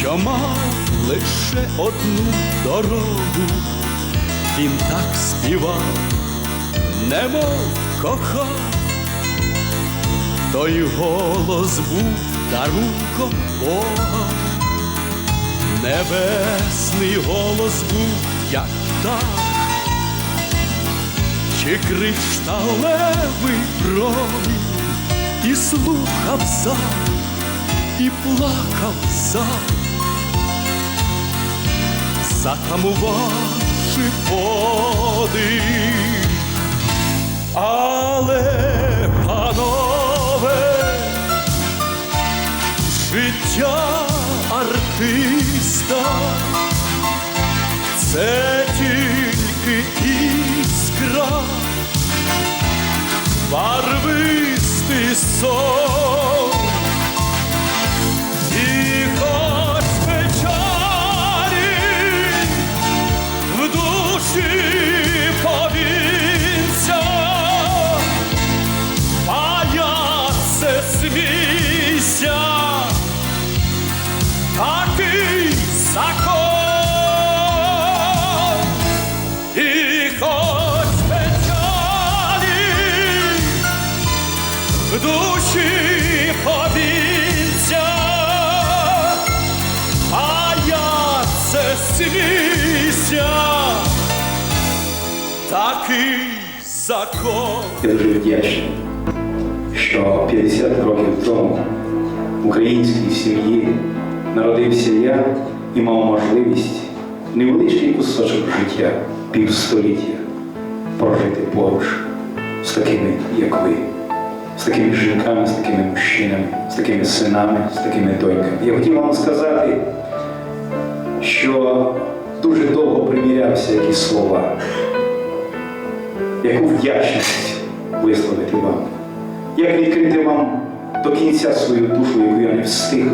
що мав лише одну дорогу, він так співав, немов кохав, той голос був дарунком Бога, небесний голос був, як птах, чи кришталевий промінь, і слухав за, і плакав за, затамувавши подих. Але, панове, життя артиста це тільки іскра, барвистий в душі а я це смійся, такий закон. Я дуже вдячний, що 50 років тому в українській сім'ї народився я і мав можливість невеличкий кусочок життя, півстоліття прожити поруч з такими, як ви, з такими жінками, з такими мужчинами, з такими синами, з такими доньками. Я хотів вам сказати, що дуже довго примірявся які слова яку вдячність висловити вам, як відкрити вам до кінця свою душу, яку я не встиг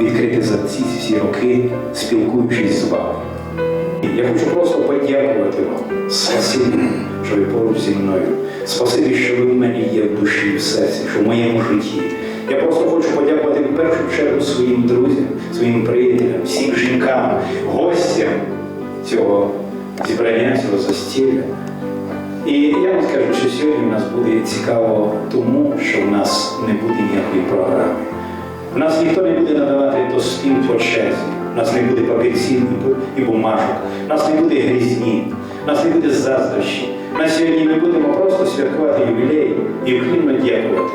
відкрити за ці всі роки, спілкуючись з вами. Я хочу просто подякувати вам. Спасибі, що ви поруч зі мною. Спасибі, що ви в мене є в душі в серці, що в моєму житті. Я просто хочу подякувати в першу чергу своїм друзям, своїм приятелям, всім жінкам, гостям цього зібрання, цього застілля. І я вам скажу, що сьогодні в нас буде цікаво тому, що в нас не буде ніякої програми. У нас ніхто не буде надавати до спів по черзі. У нас не буде папірців і бумажок. У нас не буде грізні, у нас не буде заздрощі. На сьогодні ми будемо просто святкувати ювілей і вклінно дякувати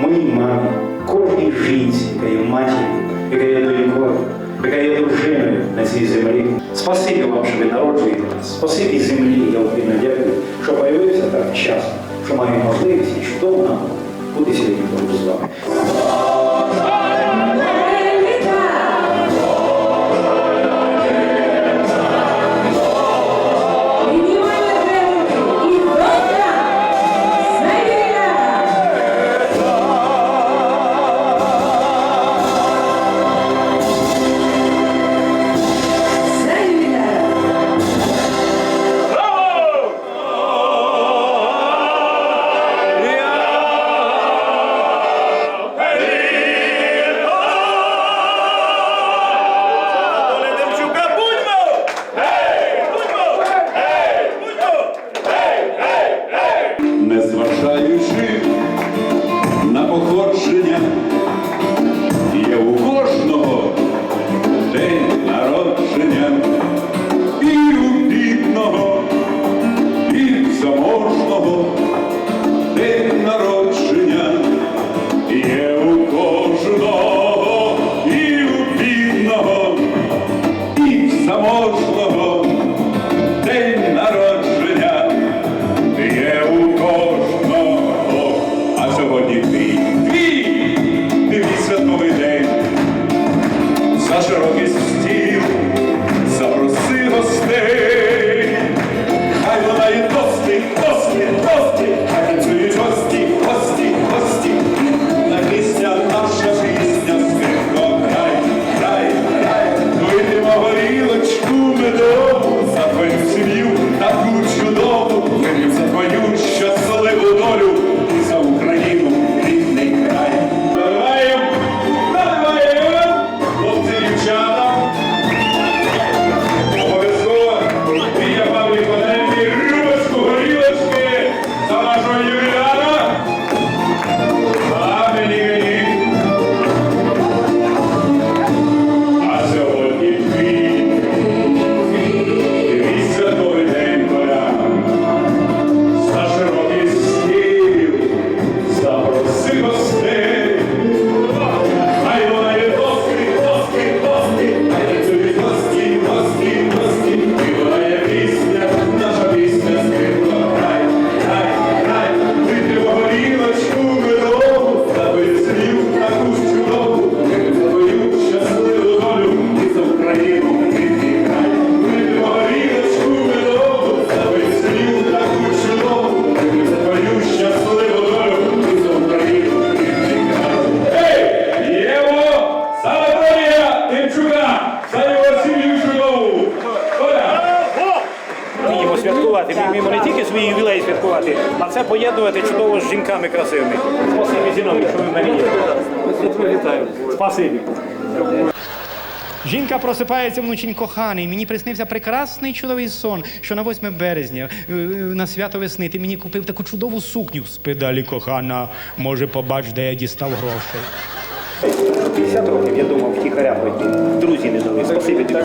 моїй мамі, кожній жінці, яка є матір'ю, яка є донькою, яка є дружиною на цій землі. Спасибі вам, що ви народжуєте нас. Спасибі землі, я вклінно дякую, що появився так вчасно, що маю можливість і чудово нам бути сьогодні поруч з вами. А це поєднувати чудово з жінками красивими. Спасибі, Зінові, що ви мене. Вітаю. Спасибі. Жінка просипається вночі коханий. Мені приснився прекрасний чудовий сон, що на 8 березня е, е, на свято весни ти мені купив таку чудову сукню. Спидалі кохана, може, побач, де я дістав грошей. 50 років я думав втіхаря пройти. Друзі не дали. Спасибі тобі.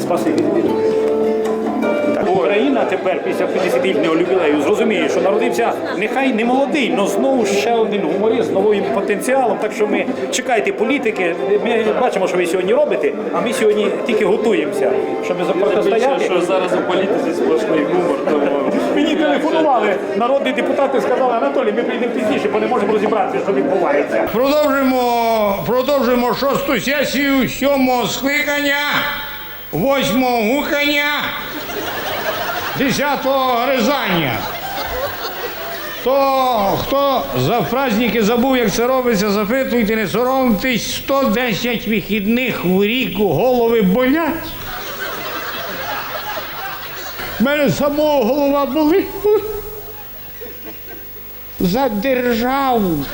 Спасибі тобі. Україна тепер після 50-літнього ювілею зрозуміє, що народився нехай не молодий, але знову ще один гуморист з новим потенціалом. Так що ми чекайте політики. Ми бачимо, що ви сьогодні робите, а ми сьогодні тільки готуємося, щоб Більше, протистояти. що зараз у політиці сплошний гумор, тому Мені телефонували народні депутати, сказали, Анатолій, ми прийдемо пізніше, бо не можемо розібратися, що відбувається. Продовжимо, продовжимо шосту сесію сьомого скликання, восьмого гукання, десятого гризання. То хто за праздники забув, як це робиться, запитуйте, не соромтесь, 110 вихідних в рік голови болять. У мене самого голова болить. За державу.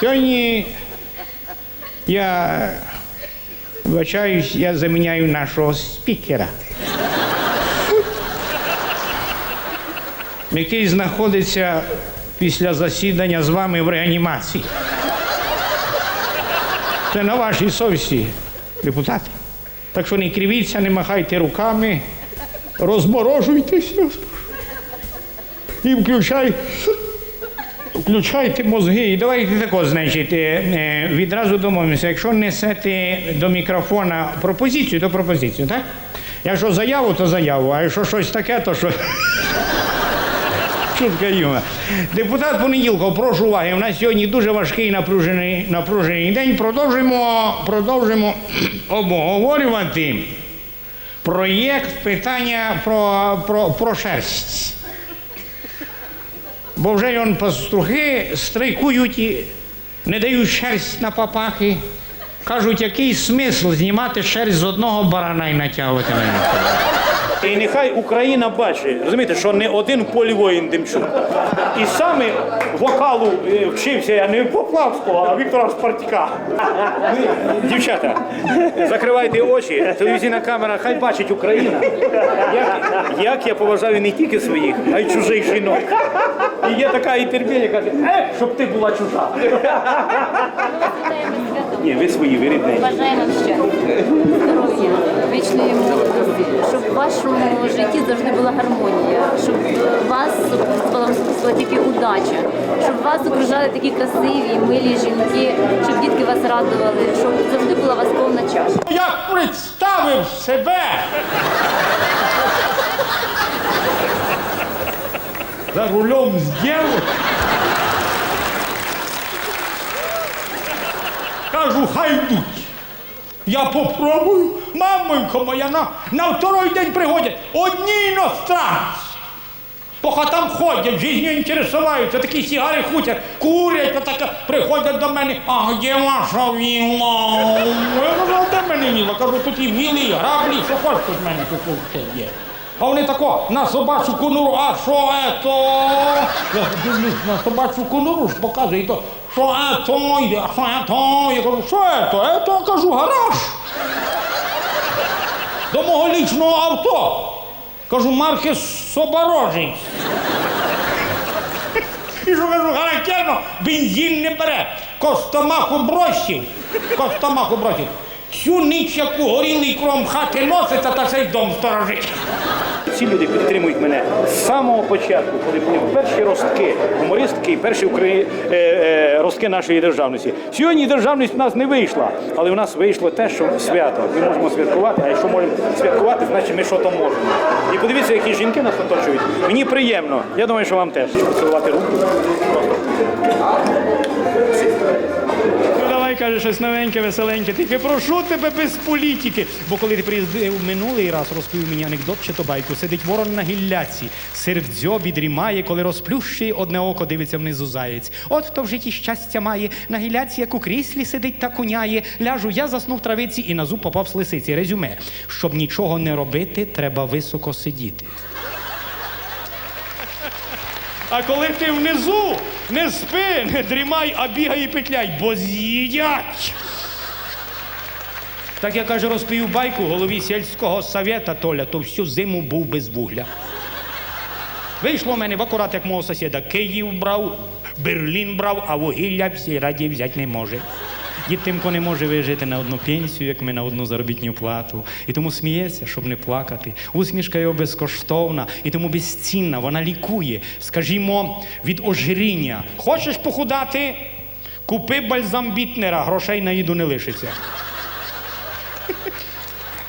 Сьогодні я вибачаюсь, я заміняю нашого спікера. Який знаходиться після засідання з вами в реанімації. Це на вашій совісті, депутати. Так що не кривіться, не махайте руками, розморожуйтеся і включай, включайте мозги. І давайте тако, значить, е, е, відразу домовимося. Якщо несете до мікрофона пропозицію, то пропозицію, так? Якщо заяву, то заяву, а якщо щось таке, то що. Юмор. Депутат понеділка, прошу уваги. У нас сьогодні дуже важкий напружений, напружений день. Продовжимо, продовжимо обговорювати проєкт питання про, про, про шерсть. Бо вже он пастухи страйкують і не дають шерсть на папахи. Кажуть, який смисл знімати шерсть з одного барана і натягувати на нього. І нехай Україна бачить, розумієте, що не один в полі воїн Демчук. І саме вокалу е, вчився я не Поплавського, а Віктора Спартака. Ви, Дівчата, закривайте очі, телевізійна камера, хай бачить Україна. Як, як я поважаю не тільки своїх, а й чужих жінок. І є така інтерв'ю, яка каже, е, щоб ти була чужа. Ні, ви свої, ви рідненькі. Бажаємо вам щастя, здоров'я, вічної молодості, щоб в вашому житті завжди була гармонія, щоб вас супутствувала тільки удача, щоб вас окружали такі красиві, милі жінки, щоб дітки вас радували, щоб завжди була вас повна чаша. Я представив себе. За рулем з дівчиною. Кажу, хай йдуть. Я попробую. Мамонько моя, на, на второй день приходять одні іностранці. По хатам ходять, жизнью інтересуються, такі сігари хутять, курять, отака, приходять до мене, а де ваша віла? Я кажу, а де мене віла? Кажу, тут і віли, і граблі, що хочеш тут мене тут є. А вони тако, на собачу конуру, а що ето? Я дивлюсь на собачу конуру, показує, і то, що ето, а що ето? Я кажу, що ето? Ето, кажу, гараж. До мого лічного авто. Кажу, марки Соборожець. І що кажу, характерно, бензин не бере. Костомаху бросив. Костомаху бросив. Всю ніч, яку горілий кром хати носиться, та ще дом сторожить. Ці люди підтримують мене з самого початку, коли були перші ростки, гумористки перші Украї... е, е, ростки нашої державності. Сьогодні державність в нас не вийшла, але в нас вийшло те, що свято. Ми можемо святкувати, а якщо можемо святкувати, значить ми що то можемо. І подивіться, які жінки нас оточують. Мені приємно. Я думаю, що вам теж. Поцілувати руку. Каже, щось новеньке, веселеньке. Тільки прошу тебе без політики. Бо коли ти приїздив минулий раз, розповів мені анекдот чи то байку, сидить ворон на гілляці, серед дзьобі дрімає, коли розплющує одне око, дивиться внизу заєць. От хто в житті щастя має, на гілляці, як у кріслі сидить та куняє. Ляжу, я заснув травиці і на зуб попав з лисиці. Резюме. Щоб нічого не робити, треба високо сидіти. А коли ти внизу, не спи, не дрімай, а бігай і петляй, бо з'їдять. Так я каже, розповів байку голові сільського совєта Толя, то всю зиму був без вугля. Вийшло в мене в акурат, як мого сусіда. Київ брав, Берлін брав, а вугілля всі раді взяти не може. Дід Тимко не може вижити на одну пенсію, як ми на одну заробітну плату. І тому сміється, щоб не плакати. Усмішка його безкоштовна і тому безцінна. Вона лікує, скажімо, від ожиріння. Хочеш похудати? Купи бальзам Бітнера, грошей на їду не лишиться.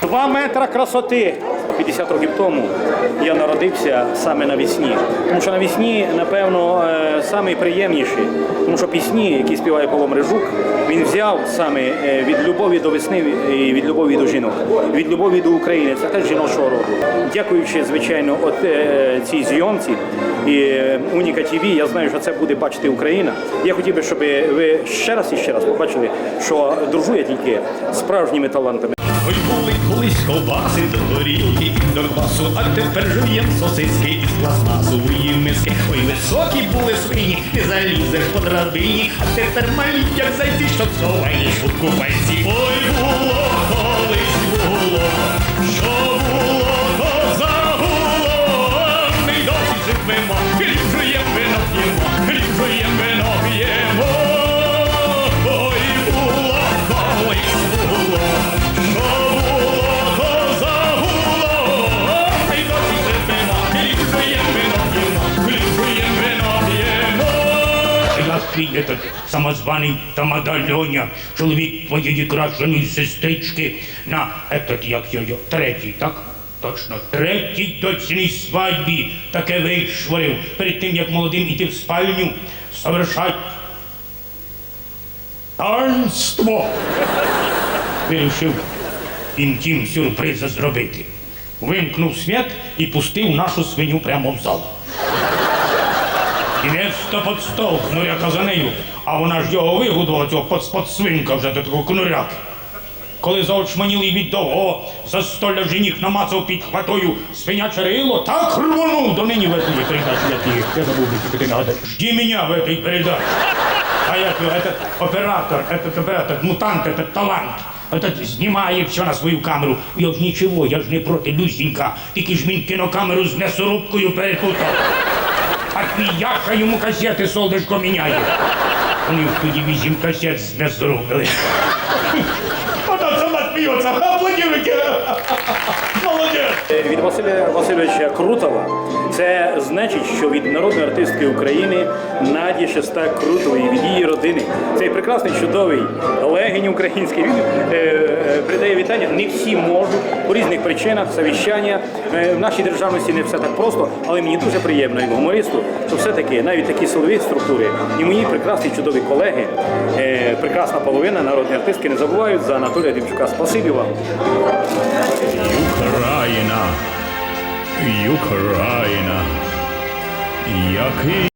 Два метра красоти. 50 років тому я народився саме навесні. Тому що навесні, напевно, е, самий приємніший. Тому що пісні, які співає Павло Мрижук, він взяв саме е, від любові до весни і від любові до жінок, від любові до України. Це теж жіночого роду. Дякуючи, звичайно, от е, цій зйомці і е, Уніка ТВ, я знаю, що це буде бачити Україна. Я хотів би, щоб ви ще раз і ще раз побачили, що дружу я тільки справжніми талантами. Ой, були колись ковбаси до горілки і до квасу, а тепер жуєм сосиски із пластмасової миски. Ой, високі були свині, не залізеш по драбині, а тепер малі, як зайти, що соваєш у купальці. Ой, було колись було, що було, то загуло. Ми досі живемо, самозваний Тамада чоловік твоєї кращеної сестрички на этот, як його, третій, так? Точно, третій дочній свадьбі таке вишворив перед тим, як молодим іти в спальню, совершать таїнство. Вирішив інтім сюрпризи зробити. Вимкнув світ і пустив нашу свиню прямо в зал І Невста подстовхнув я за нею, а вона ж його вигудувала, цього под, подсвинка вже до такого кнуряки. Коли заочманілий від довго застолля жених намацав під хватою свиняче рило, так рвонув до нині в этой передачі, я тобі, я забув би тобі нагадати. Жди меня в этой передаче. А як його, этот оператор, этот оператор, мутант, этот талант. Этот знімає все на свою камеру. Я ж нічого, я ж не проти Люсінька. Тільки ж він кінокамеру з м'ясорубкою перепутав. А твій Яша йому касети солдишко міняє. Вони в тоді вісім касет з м'ясорубили. Вона сама сміється, аплодіруйте. Від Василя Васильовича Крутова це значить, що від народної артистки України Наді Шестак Крутової, від її родини. Цей прекрасний, чудовий легень український. Він е, е, передає вітання. Не всі можуть по різних причинах, совіщання. Е, в нашій державності не все так просто, але мені дуже приємно, як гумористу, що все-таки навіть такі силові структури і мої прекрасні чудові колеги, прекрасна половина народної артистки не забувають за Анатолія Демчука. Спасибі вам. Україна, Україна, який